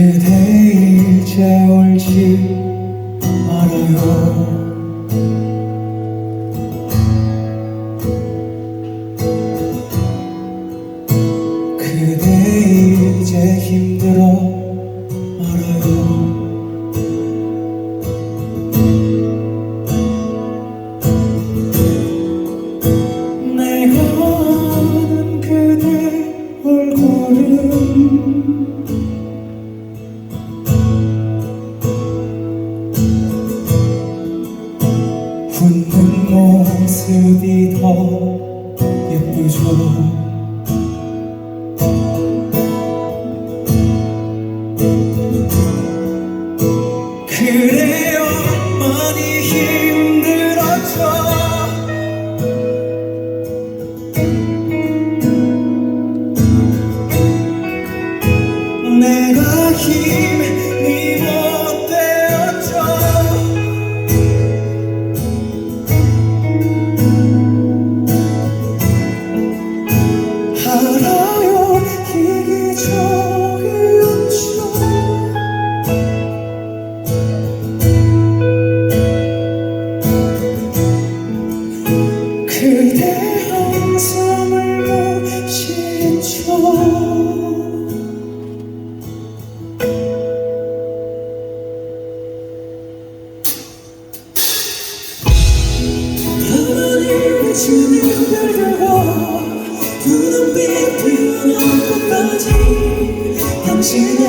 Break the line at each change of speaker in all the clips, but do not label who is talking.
그대 이제 올지 see.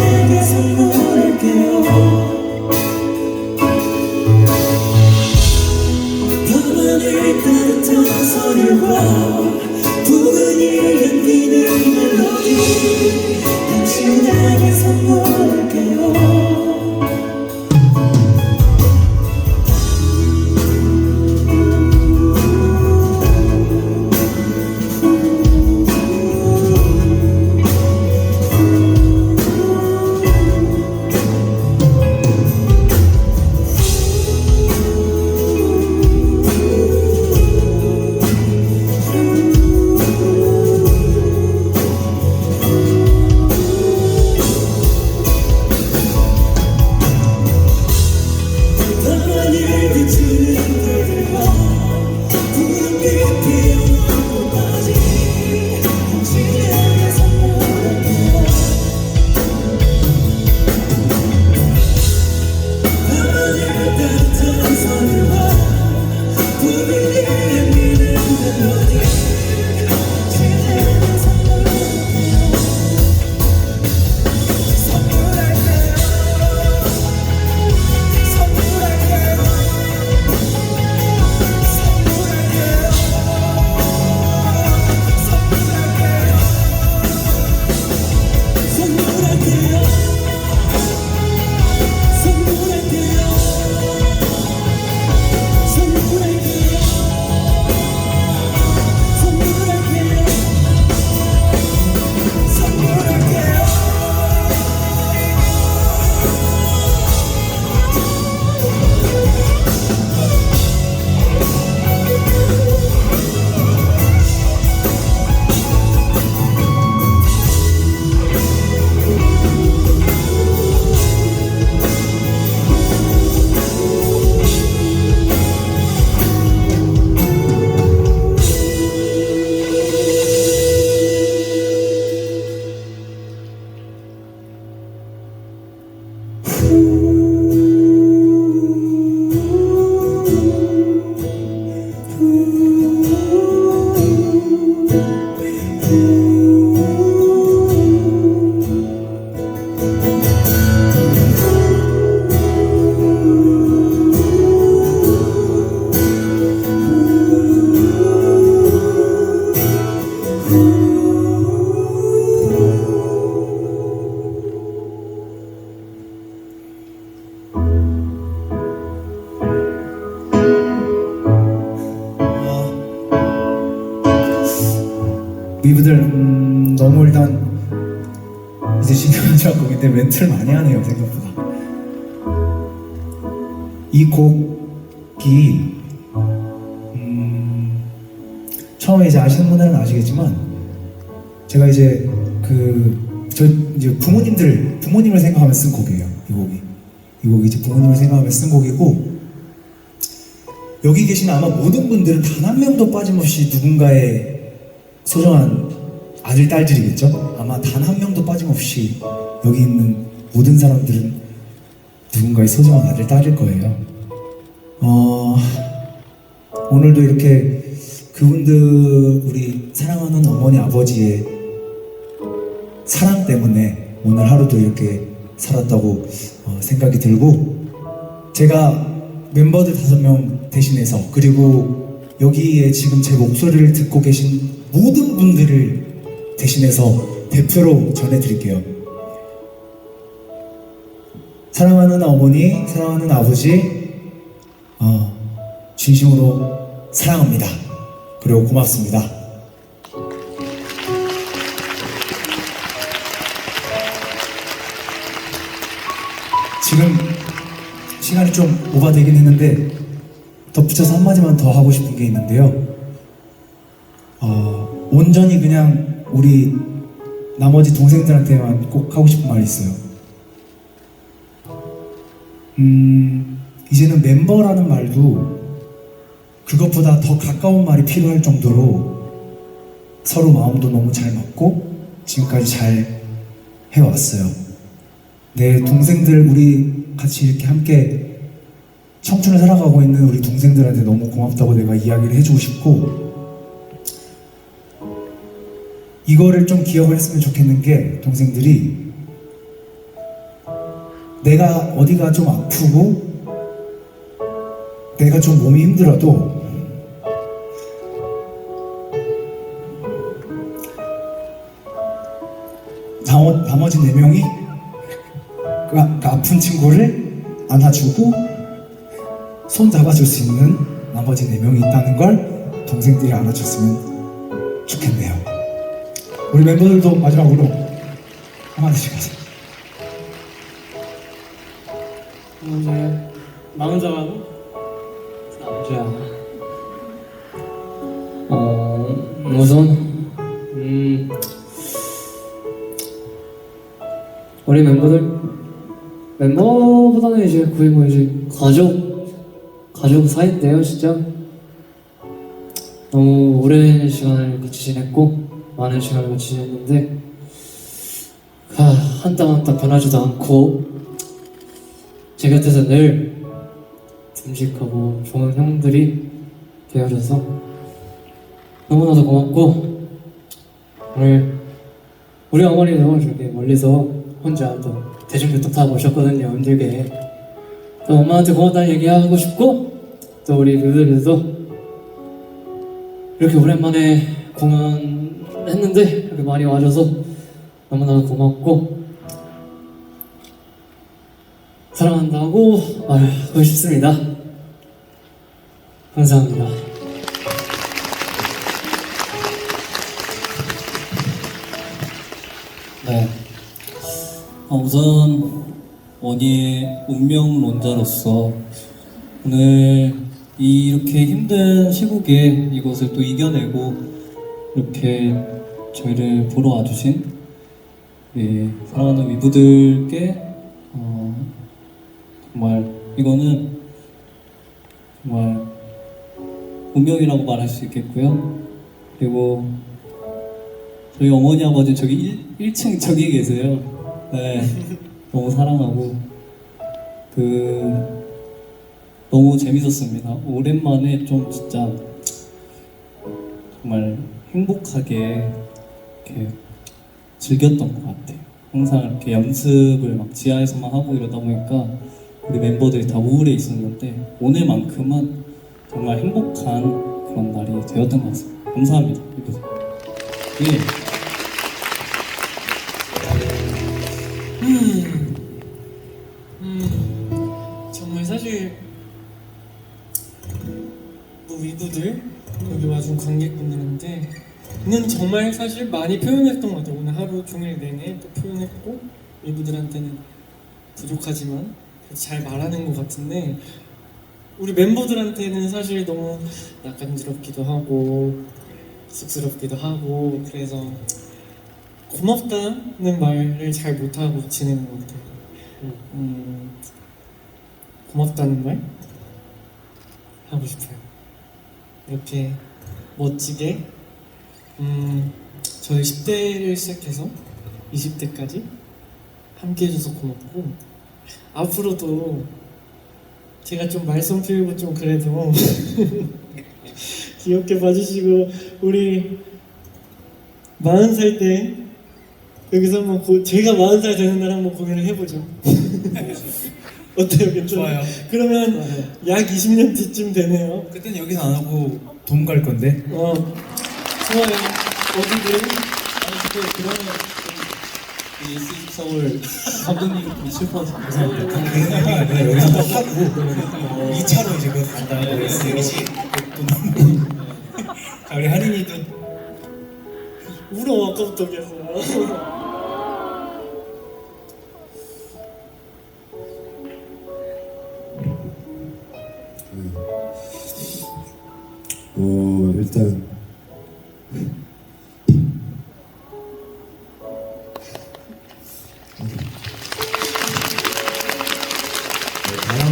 thank you. 그때 멘트를 많이 하네요 생각보다 이 곡이 음, 처음에 이제 아시는 분들은 아시겠지만 제가 이제 그 저 이제 부모님들 부모님을 생각하면 쓴 곡이에요. 이 곡이 이 곡이 이제 부모님을 생각하면 쓴 곡이고 여기 계신 아마 모든 분들은 단 한 명도 빠짐없이 누군가의 소중한 아들 딸들이겠죠. 아마 단 한 명도 빠짐없이 여기 있는 모든 사람들은 누군가의 소중한 아들 딸일 거예요. 어, 오늘도 이렇게 그분들 우리 사랑하는 어머니 아버지의 사랑 때문에 오늘 하루도 이렇게 살았다고 어, 생각이 들고 제가 멤버들 다섯 명 대신해서 그리고 여기에 지금 제 목소리를 듣고 계신 모든 분들을 대신해서 대표로 전해드릴게요. 사랑하는 어머니, 사랑하는 아버지, 어, 진심으로 사랑합니다. 그리고 고맙습니다. 지금 시간이 좀 오바되긴 했는데 덧붙여서 한마디만 더 하고 싶은 게 있는데요. 어, 온전히 그냥 우리 나머지 동생들한테만 꼭 하고 싶은 말이 있어요. 음, 이제는 멤버라는 말도 그것보다 더 가까운 말이 필요할 정도로 서로 마음도 너무 잘 맞고 지금까지 잘 해왔어요. 내 동생들 우리 같이 이렇게 함께 청춘을 살아가고 있는 우리 동생들한테 너무 고맙다고 내가 이야기를 해주고 싶고 이거를 좀 기억을 했으면 좋겠는 게 동생들이 내가 어디가 좀 아프고 내가 좀 몸이 힘들어도 나머, 나머지 네 명이 그, 아- 그 아픈 친구를 안아주고 손 잡아줄 수 있는 나머지 네 명이 있다는 걸 동생들이 알아줬으면. 우리 멤버들도 마지막으로 한마디씩 하세요.
먼저 나 혼자 가고 남자. 어 우선 음 우리 멤버들 멤버보다는 이제 거의 뭐 이제 가족 가족 사이인데요 진짜. 너무 오랜 시간을 같이 지냈고 많은 시간을 지냈는데 한땀 한땀 변하지도 않고 제 곁에서 늘 듬직하고 좋은 형들이 되어줘서 너무나도 고맙고 오늘 우리 어머니도 저기 멀리서 혼자 또 대중교통 타고 오셨거든요 힘들게. 또 엄마한테 고맙다는 얘기하고 싶고 또 우리 뮤들들도 이렇게 오랜만에 공연 했는데 이렇게 많이 와줘서 너무나도 고맙고 사랑한다고 말하고 싶습니다. 감사합니다.
네. 어, 우선 원희의 운명론자로서 오늘 이렇게 힘든 시국에 이것을 또 이겨내고 이렇게 저희를 보러 와주신 우리 사랑하는 위부들께 어, 정말 이거는 정말 운명이라고 말할 수 있겠고요. 그리고 저희 어머니 아버지 저기 1, 층 저기 계세요. 네. 너무 사랑하고 그 너무 재밌었습니다. 오랜만에 좀 진짜 정말 행복하게 이렇게 즐겼던 것 같아요. 항상 이렇게 연습을 막 지하에서만 하고 이러다 보니까 우리 멤버들이 다 우울해 있었는데 오늘만큼은 정말 행복한 그런 날이 되었던 것 같습니다. 감사합니다. 예.
정말 사실 많이 표현했던 것 같아요. 오늘 하루 종일 내내 또 표현했고 위부들한테는 부족하지만 잘 말하는 것 같은데 우리 member들한테는 사실 너무 낯간지럽기도 하고 쑥스럽기도 하고 그래서 고맙다는 말을 잘 못하고 지내는 것 같아요. 음, 고맙다는 말 하고 싶어요. 이렇게 멋지게 음, 저희 10대를 시작해서 20대까지 함께 해줘서 고맙고 앞으로도 제가 좀 말썽 피우고 좀 그래도 귀엽게 봐주시고 우리 40살 때 여기서 한번 고, 제가 40살 되는 날 한번 공연을 해보죠. 어때요? 괜찮아요? 그러면 약 20년 뒤쯤 되네요.
그때는 여기서 안 하고 돔 갈 건데?
어 좋아요 어디든
아니 근데 그러면 이 SG 서울 감독님 좀 슬퍼서.
그냥 그냥 여기서 또 하고 2차로 이제 그 간다고 SG 자 우리 하린이도
울어 아까부터 계속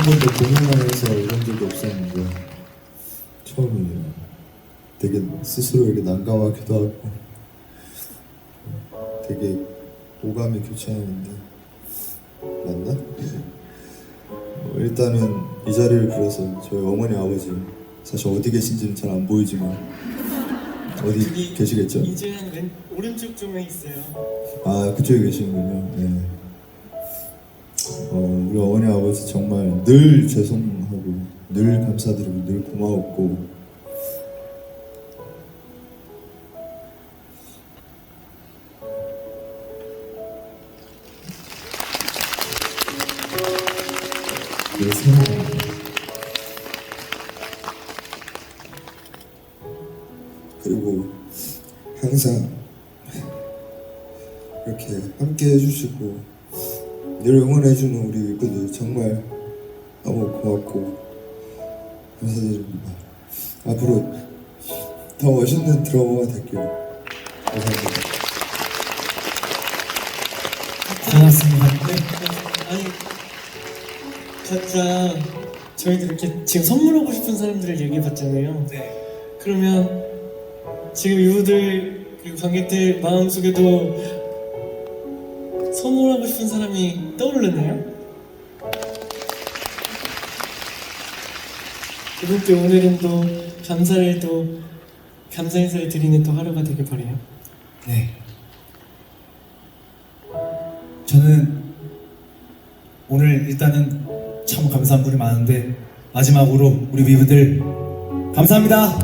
번도 공연하면서 이런 적이 없었는데 처음이에요. 되게 스스로 이렇게 난감하기도 하고 되게 오감이 교차하는데 맞나? 어, 일단은 이 자리를 빌어서 저희 어머니 아버지 사실 어디 계신지는 잘 안 보이지만 어디
저기
계시겠죠?
이제 한 왼, 오른쪽 쪽에 있어요
아 그쪽에 계시는군요. 네. 어, 우리 어머니 아버지 정말 늘 죄송하고 늘 감사드리고 늘 고마웠고 늘 사랑합니다. 그리고 항상 이렇게 함께 해주시고 늘 응원해주는 우리 일부들 정말 너무 고맙고 감사드립니다. 앞으로 더 멋있는 드러머가 될게요. 감사합니다.
고맙습니다
아니 각자 저희도 이렇게 지금 선물하고 싶은 사람들을 얘기해봤잖아요
네.
그러면 지금 이분들 그리고 관객들 마음속에도 선물하고 싶은 사람이 떠오르나요? 이분께 오늘은 또 감사를 또 감사 인사를 드리는 또 하루가 되길 바래요.
네. 저는 오늘 일단은 참 감사한 분이 많은데 마지막으로 우리 위브들.
감사합니다.